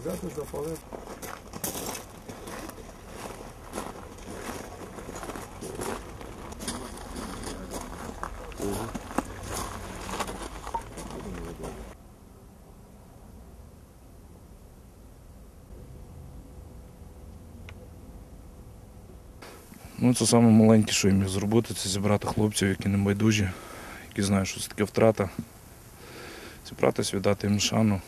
Взяти запалити. Ну, це саме маленьке, що я міг зробити, це зібрати хлопців, які не байдужі, які знають, що це таке втрата. Зібратися, віддати їм шану,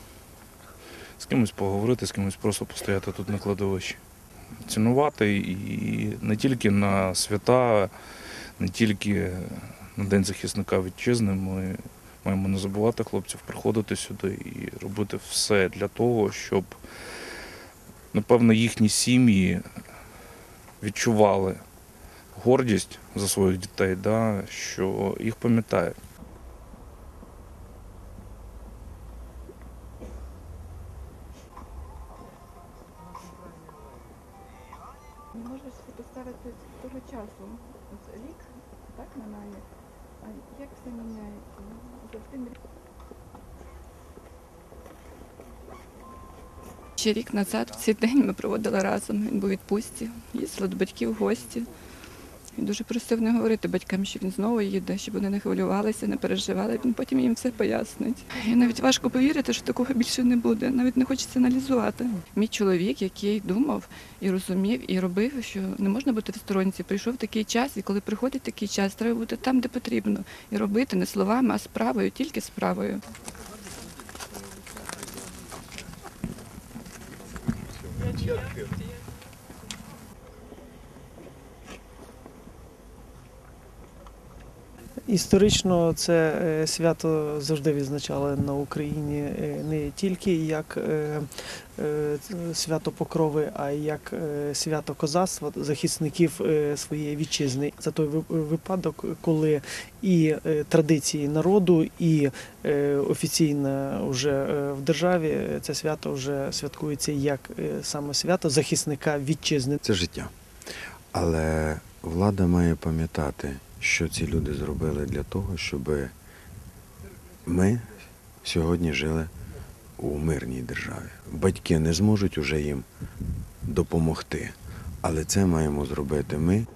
з кимось поговорити, з кимось просто постояти тут на кладовищі. Цінувати і не тільки на свята, не тільки на День захисника вітчизни. Ми маємо не забувати хлопців, приходити сюди і робити все для того, щоб, напевно, їхні сім'ї відчували гордість за своїх дітей, да, що їх пам'ятають. Можеш поставити з того часу. От рік так минає. А як все міняється? Завжди Ще рік назад в цей день ми проводили разом. Він був відпустці, їздили до батьків в гості. Він дуже просив не говорити батькам, що він знову їде, щоб вони не хвилювалися, не переживали. Він потім їм все пояснить. І навіть важко повірити, що такого більше не буде. Навіть не хочеться аналізувати. Мій чоловік, який думав і розумів, і робив, що не можна бути в сторонці. Прийшов такий час, і коли приходить такий час, треба бути там, де потрібно, і робити не словами, а справою, тільки справою. Історично це е, свято завжди відзначали на Україні е, не тільки як е, свято Покрови, а й як свято козацтва захисників своєї вітчизни. Це той випадок, коли і традиції народу, і офіційно вже в державі це свято вже святкується як саме свято захисника вітчизни. це життя. Але влада має пам'ятати, що ці люди зробили для того, щоб ми сьогодні жили у мирній державі. Батьки не зможуть уже їм допомогти. Але це маємо зробити ми.